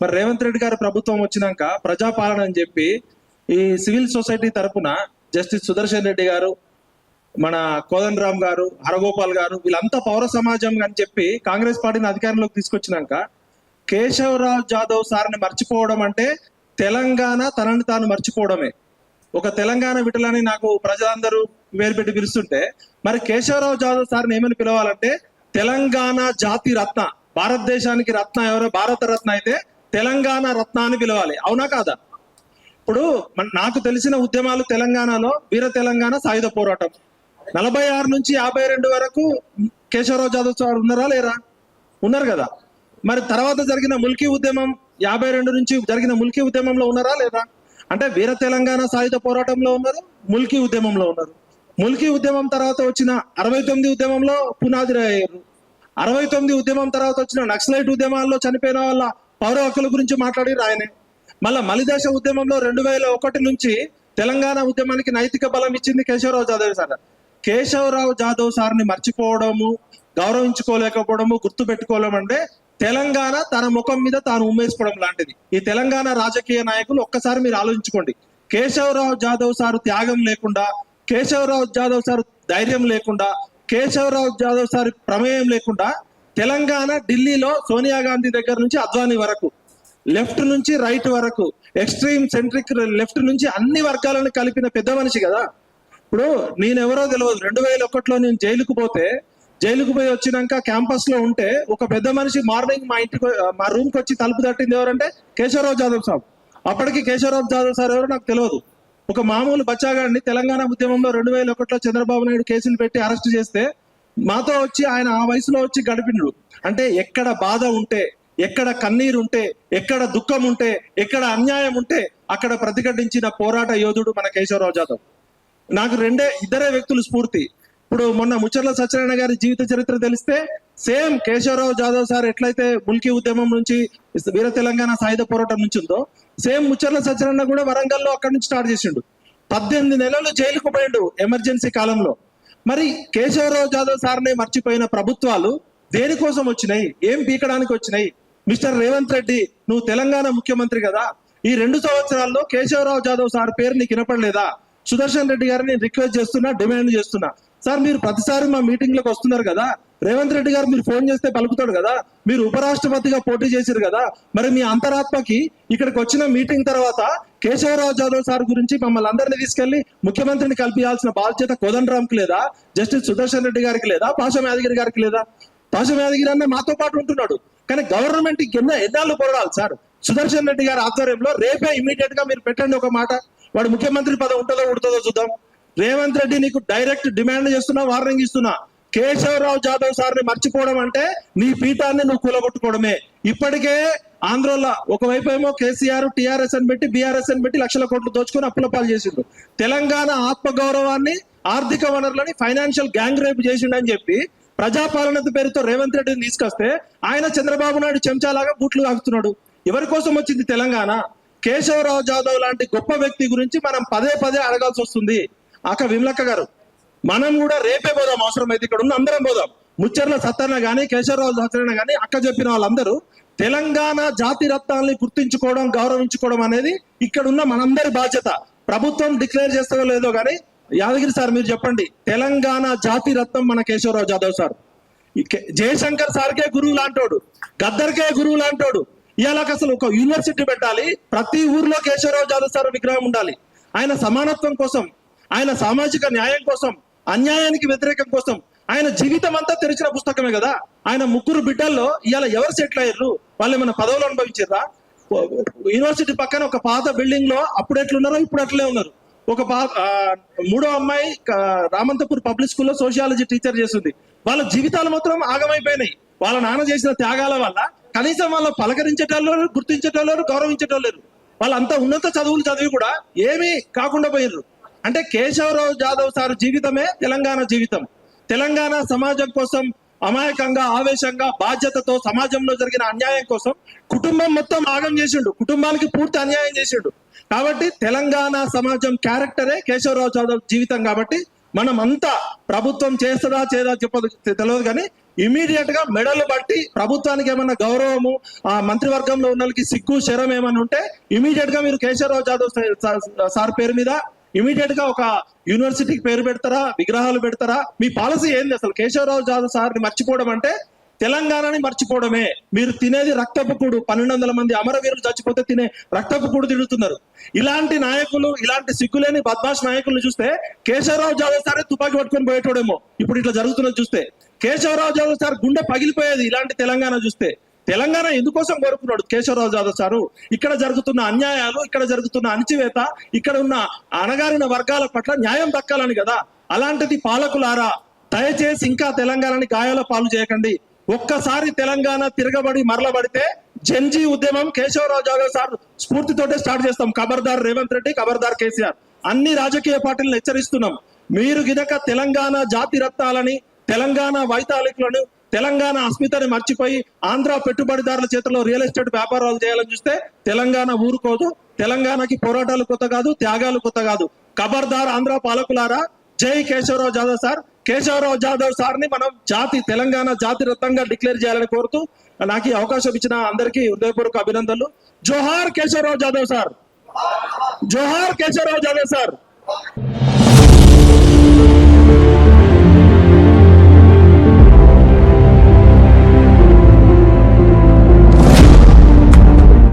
మరి రేవంత్ రెడ్డి గారి ప్రభుత్వం వచ్చినాక ప్రజాపాలన అని చెప్పి ఈ సివిల్ సొసైటీ తరపున జస్టిస్ సుదర్శన్ రెడ్డి గారు మన కోదండ రామ్ గారు హరగోపాల్ గారు వీళ్ళంతా పౌర సమాజం అని చెప్పి కాంగ్రెస్ పార్టీని అధికారంలోకి తీసుకొచ్చినాక కేశవరావు జాదవ్ సార్ని మర్చిపోవడం అంటే తెలంగాణ తనని తాను మర్చిపోవడమే. ఒక తెలంగాణ విటలని నాకు ప్రజలందరూ వేరు పెట్టి పిలుస్తుంటే మరి కేశవరావు జాదవ్ సార్ని ఏమని పిలవాలంటే తెలంగాణ జాతి రత్న భారతదేశానికి రత్న ఎవరో భారత రత్న అయితే తెలంగాణ రత్నాన్ని పిలవాలి అవునా కాదా? ఇప్పుడు నాకు తెలిసిన ఉద్యమాలు తెలంగాణలో వీర తెలంగాణ సాయుధ పోరాటం. నలభై ఆరు నుంచి యాభై రెండు వరకు కేశవరావు జాదవ్ సార్ ఉన్నారా లేరా? ఉన్నారు కదా. మరి తర్వాత జరిగిన ముల్కీ ఉద్యమం యాభై రెండు నుంచి జరిగిన ముల్కీ ఉద్యమంలో ఉన్నారా లేదా? అంటే వీర తెలంగాణ సాయుధ పోరాటంలో ఉన్నారు ముల్కీ ఉద్యమంలో ఉన్నారు. ముల్కీ ఉద్యమం తర్వాత వచ్చిన అరవై తొమ్మిది ఉద్యమంలో పునాది రాయారు అరవై తొమ్మిది ఉద్యమం తర్వాత వచ్చిన నక్సలైట్ ఉద్యమాల్లో చనిపోయిన వాళ్ళ పౌర హక్కుల గురించి మాట్లాడి రాయనే మళ్ళా మలిదేశ ఉద్యమంలో రెండు వేల ఒకటి నుంచి తెలంగాణ ఉద్యమానికి నైతిక బలం ఇచ్చింది కేశవరావు జాదవ్ సార్. కేశవరావు జాదవ్ సార్ని మర్చిపోవడము గౌరవించుకోలేకపోవడము గుర్తు పెట్టుకోవడం అంటే తెలంగాణ తన ముఖం మీద తాను ఉమ్మేసుకోవడం లాంటిది. ఈ తెలంగాణ రాజకీయ నాయకులు ఒక్కసారి మీరు ఆలోచించుకోండి. కేశవరావు జాదవ్ సారు త్యాగం లేకుండా కేశవరావు జాదవ్ సార్ ధైర్యం లేకుండా కేశవరావు జాదవ్ సార్ ప్రమేయం లేకుండా తెలంగాణ ఢిల్లీలో సోనియా గాంధీ దగ్గర నుంచి అద్వానీ వరకు లెఫ్ట్ నుంచి రైట్ వరకు ఎక్స్ట్రీమ్ సెంట్రిక్ లెఫ్ట్ నుంచి అన్ని వర్గాలను కలిపిన పెద్ద మనిషి కదా. ఇప్పుడు నేనెవరో తెలియదు రెండు వేల ఒకటిలో నేను జైలుకు పోతే జైలుకు పోయి వచ్చినాక క్యాంపస్లో ఉంటే ఒక పెద్ద మనిషి మార్నింగ్ మా ఇంటికి మా రూమ్కి వచ్చి తలుపు తట్టింది ఎవరంటే కేశవరావు జాదవ్ సాబ్. అప్పటికి కేశవరావు జాదవ్ సార్ ఎవరో నాకు తెలియదు ఒక మామూలు బచ్చాగాడిని తెలంగాణ ఉద్యమంలో రెండు వేల ఒకటిలో చంద్రబాబు నాయుడు కేసులు పెట్టి అరెస్ట్ చేస్తే మాతో వచ్చి ఆయన ఆ వయసులో వచ్చి గడిపినడు. అంటే ఎక్కడ బాధ ఉంటే ఎక్కడ కన్నీరు ఉంటే ఎక్కడ దుఃఖం ఉంటే ఎక్కడ అన్యాయం ఉంటే అక్కడ ప్రతిఘటించిన పోరాట యోధుడు మన కేశవరావు జాదవ్. నాకు రెండే ఇద్దరే వ్యక్తులు స్ఫూర్తి. ఇప్పుడు మొన్న ముచ్చర్ల సత్యనారాయణ గారి జీవిత చరిత్ర తెలిస్తే సేమ్ కేశవరావు జాదవ్ సార్ ఎట్లయితే ముల్కి ఉద్యమం నుంచి వీర తెలంగాణ సాయుధ పోరాటం నుంచి ఉందో సేమ్ ముచ్చర్ల సత్యనారాయణ కూడా వరంగల్లో అక్కడి నుంచి స్టార్ట్ చేసిండు. పద్దెనిమిది నెలలు జైలుకు పోయిండు ఎమర్జెన్సీ కాలంలో. మరి కేశవరావు జాదవ్ సార్నే మర్చిపోయిన ప్రభుత్వాలు దేనికోసం వచ్చినాయి? ఏం పీకడానికి వచ్చినాయి? మిస్టర్ రేవంత్ రెడ్డి నువ్వు తెలంగాణ ముఖ్యమంత్రి కదా. ఈ రెండు సంవత్సరాల్లో కేశవరావు జాదవ్ సార్ పేరు నీకు వినపడలేదా? సుదర్శన్ రెడ్డి గారిని రిక్వెస్ట్ చేస్తున్నా డిమాండ్ చేస్తున్నా. సార్ మీరు ప్రతిసారి మా మీటింగ్లకు వస్తున్నారు కదా. రేవంత్ రెడ్డి గారు మీరు ఫోన్ చేస్తే పలుకుతాడు కదా? మీరు ఉపరాష్ట్రపతిగా పోటీ చేశారు కదా? మరి మీ అంతరాత్మకి ఇక్కడికి వచ్చిన మీటింగ్ తర్వాత కేశవరావు జాదవ్ సార్ గురించి మమ్మల్ని అందరినీ తీసుకెళ్ళి ముఖ్యమంత్రిని కల్పించాల్సిన బాధ్యత కోదండరాంకి లేదా? జస్టిస్ సుదర్శన్ రెడ్డి గారికి లేదా? పాషం యాదగిరి గారికి లేదా? పాషం యాదగిరి అన్న మాతో పాటు ఉంటున్నాడు. కానీ గవర్నమెంట్ కింద ఎన్నాళ్ళు పొరడాలి సార్? సుదర్శన్ రెడ్డి గారి ఆధ్వర్యంలో రేపే ఇమీడియట్గా మీరు పెట్టండి ఒక మాట. వాడు ముఖ్యమంత్రి పదవి ఉంటుందో ఉడుతుందో చూద్దాం. రేవంత్ రెడ్డి నీకు డైరెక్ట్ డిమాండ్ చేస్తున్నా వార్నింగ్ ఇస్తున్నా. కేశవరావు జాదవ్ సార్ని మర్చిపోవడం అంటే నీ పీఠాన్ని నువ్వు కూలగొట్టుకోవడమే. ఇప్పటికే ఆంధ్రలో ఒకవైపు ఏమో కేసీఆర్ టీఆర్ఎస్ అని పెట్టి బీఆర్ఎస్ అని పెట్టి లక్షల కోట్లు దోచుకొని అప్పుల పాలు చేసిండు తెలంగాణ ఆత్మ గౌరవాన్ని ఆర్థిక వనరులని ఫైనాన్షియల్ గ్యాంగ్ రేపు చేసిండని చెప్పి ప్రజాపాలన పేరుతో రేవంత్ రెడ్డిని తీసుకొస్తే ఆయన చంద్రబాబు నాయుడు చెంచాలాగా బూట్లు తాగుతున్నాడు ఎవరి కోసం వచ్చింది తెలంగాణ? కేశవరావు జాదవ్ లాంటి గొప్ప వ్యక్తి గురించి మనం పదే పదే అడగాల్సి వస్తుంది. అక్క విమలక్క గారు మనం కూడా రేపే పోదాం అవసరం అయితే ఇక్కడ ఉన్న అందరం పోదాం. ముచ్చర్ల సత్యన కానీ కేశవరావు సత్యన కానీ అక్క చెప్పిన వాళ్ళందరూ తెలంగాణ జాతి రత్నాల్ని గుర్తించుకోవడం గౌరవించుకోవడం అనేది ఇక్కడ ఉన్న మనందరి బాధ్యత. ప్రభుత్వం డిక్లేర్ చేస్తుందో లేదో కానీ యాదగిరి సార్ మీరు చెప్పండి. తెలంగాణ జాతి రత్నం మన కేశవరావు జాదవ్ సార్. కే- జయశంకర్ సార్కే గురువు లాంటోడు గద్దర్కే గురువు లాంటోడు. ఇలాగ అసలు ఒక యూనివర్సిటీ పెట్టాలి ప్రతి ఊర్లో కేశవరావు జాదవ్ సార్ విగ్రహం ఉండాలి. ఆయన సమానత్వం కోసం ఆయన సామాజిక న్యాయం కోసం అన్యాయానికి వ్యతిరేకం కోసం ఆయన జీవితం అంతా తెరిచిన పుస్తకమే కదా. ఆయన ముగ్గురు బిడ్డల్లో ఇవాళ ఎవరు సెటిల్ అయ్యారు? వాళ్ళు ఏమైనా పదవులు అనుభవించారా? యూనివర్సిటీ పక్కన ఒక పాత బిల్డింగ్లో అప్పుడు ఎట్లున్నారో ఇప్పుడు అట్లే ఉన్నారు. ఒక పాత మూడో అమ్మాయి రామంతపూర్ పబ్లిక్ స్కూల్లో సోషియాలజీ టీచర్ చేస్తుంది. వాళ్ళ జీవితాలు మాత్రం ఆగమైపోయినాయి. వాళ్ళ నాన్న చేసిన త్యాగాల వల్ల కనీసం వాళ్ళ పలకరించేటోళ్ళు లేరు, గుర్తించేటోళ్ళు లేరు, గౌరవించేటోళ్ళు లేరు. వాళ్ళంతా ఉన్నత చదువులు చదివి కూడా ఏమీ కాకుండా పోయినారు అంటే కేశవరావు జాదవ్ సార్ జీవితమే తెలంగాణ జీవితం. తెలంగాణ సమాజం కోసం అమాయకంగా ఆవేశంగా బాధ్యతతో సమాజంలో జరిగిన అన్యాయం కోసం కుటుంబం మొత్తం ఆగం చేసిండు. కుటుంబానికి పూర్తి అన్యాయం చేసిండు. కాబట్టి తెలంగాణ సమాజం క్యారెక్టరే కేశవరావు జాదవ్ జీవితం కాబట్టి మనం అంతా ప్రభుత్వం చేస్తుందా చేయదా చెప్పదు తెలియదు కానీ ఇమీడియట్గా మెడలు బట్టి ప్రభుత్వానికి ఏమన్నా గౌరవము ఆ మంత్రివర్గంలో ఉన్న వాళ్ళకి సిగ్గు శరం ఏమన్నా ఉంటే ఇమీడియట్గా మీరు కేశవరావు జాదవ్ సార్ పేరు మీద ఇమీడియట్గా ఒక యూనివర్సిటీకి పేరు పెడతారా? విగ్రహాలు పెడతారా? మీ పాలసీ ఏంది అసలు? కేశవరావు జాదవ్ సార్ని మర్చిపోవడం అంటే తెలంగాణని మర్చిపోవడమే. మీరు తినేది రక్తపు కూడు. పన్నెండు వందల మంది అమరవీరులు చచ్చిపోతే తినే రక్తపు కూడు తిడుతున్నారు. ఇలాంటి నాయకులు ఇలాంటి సిగ్గులేని బద్మాష్ నాయకులను చూస్తే కేశవరావు జాదవ్ సారే తుపాకీ పట్టుకొని పోయేటోడేమో. ఇప్పుడు ఇట్లా జరుగుతున్నది చూస్తే. కేశవరావు జాదవ్ సార్ గుండె పగిలిపోయేది ఇలాంటి తెలంగాణ చూస్తే. తెలంగాణ ఎందుకోసం కోరుకున్నాడు కేశవరావు జాదవ్ సారు? ఇక్కడ జరుగుతున్న అన్యాయాలు ఇక్కడ జరుగుతున్న అణచివేత ఇక్కడ ఉన్న అణగారిన వర్గాల పట్ల న్యాయం దక్కాలని కదా? అలాంటిది పాలకులారా దయచేసి ఇంకా తెలంగాణని గాయాల పాలు చేయకండి. ఒక్కసారి తెలంగాణ తిరగబడి మరలబడితే జంజీ ఉద్యమం కేశవరావు జాదవ్ సార్ స్ఫూర్తితోటే స్టార్ట్ చేస్తాం. ఖబర్దార్ రేవంత్ రెడ్డి ఖబర్దార్ కేసీఆర్. అన్ని రాజకీయ పార్టీలను హెచ్చరిస్తున్నాం. మీరు గినక తెలంగాణ జాతి రత్నాలని తెలంగాణ వైతాళికులను తెలంగాణ అస్మితని మర్చిపోయి ఆంధ్ర పెట్టుబడిదారుల చేతిలో రియల్ ఎస్టేట్ వ్యాపారాలు చేయాలని చూస్తే తెలంగాణ ఊరుకోదు. తెలంగాణకి పోరాటాలు కొత్త కాదు త్యాగాలు కొత్త కాదు. ఖబర్దార్ ఆంధ్ర పాలకులారా జై కేశవరావు జాదవ్ సార్. కేశవరావు జాదవ్ సార్ని మనం జాతి తెలంగాణ జాతి రత్నంగా డిక్లేర్ చేయాలని కోరుతూ నాకు ఈ అవకాశం ఇచ్చిన అందరికీ హృదయపూర్వక అభినందనలు. జోహార్ కేశవరావు జాదవ్ సార్. జోహార్ కేశవరావు జాదవ్ సార్.